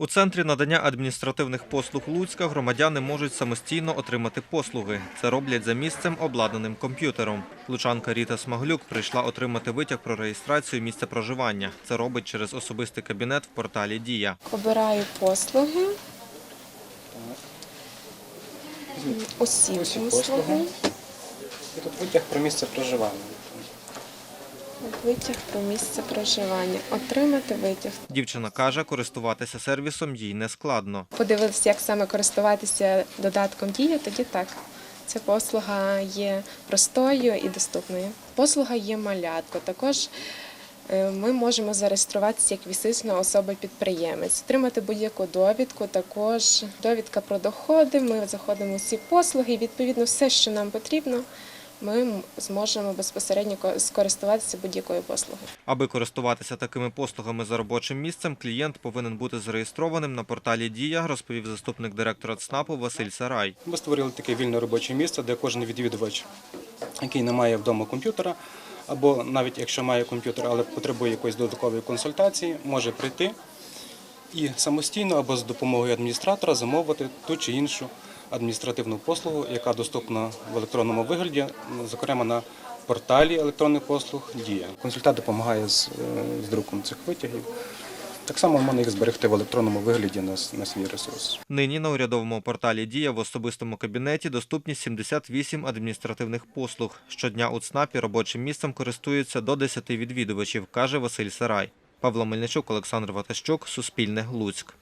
У центрі надання адміністративних послуг Луцька громадяни можуть самостійно отримати послуги. Це роблять за місцем, обладнаним комп'ютером. Лучанка Ріта Смаглюк прийшла отримати витяг про реєстрацію місця проживання. Це робить через особистий кабінет в порталі Дія. Обираю послуги. Усі послуги. І тут витяг про місце проживання. Витяг про місце проживання. Отримати витяг. Дівчина каже, користуватися сервісом їй не складно. Подивилися, як саме користуватися додатком дія, тоді так. Ця послуга є простою і доступною. Послуга є малятко. Також е, ми можемо зареєструватися як фізична особа-підприємець, отримати будь-яку довідку, також довідка про доходи. Ми заходимо у всі послуги, відповідно все, що нам потрібно, ми зможемо безпосередньо ко- скористуватися будь-якою послугою. Аби користуватися такими послугами за робочим місцем, клієнт повинен бути зареєстрованим на порталі Дія, розповів заступник директора ЦНАПу Василь Сарай. Ми створили таке вільне робоче місце, де кожен відвідувач, який не має вдома комп'ютера, або навіть якщо має комп'ютер, але потребує якоїсь додаткової консультації, може прийти і самостійно або з допомогою адміністратора замовити ту чи іншу адміністративну послугу, яка доступна в електронному вигляді, зокрема на порталі електронних послуг Дія. Консультант допомагає з, е, з друком цих витягів. Так само можна їх зберегти в електронному вигляді на, на свій ресурс. Нині на урядовому порталі Дія в особистому кабінеті доступні 78 адміністративних послуг. Щодня у ЦНАПі робочим місцем користуються до 10 відвідувачів, каже Василь Сарай. Павло Мельничук, Олександр Ватащук, Суспільне, Луцьк.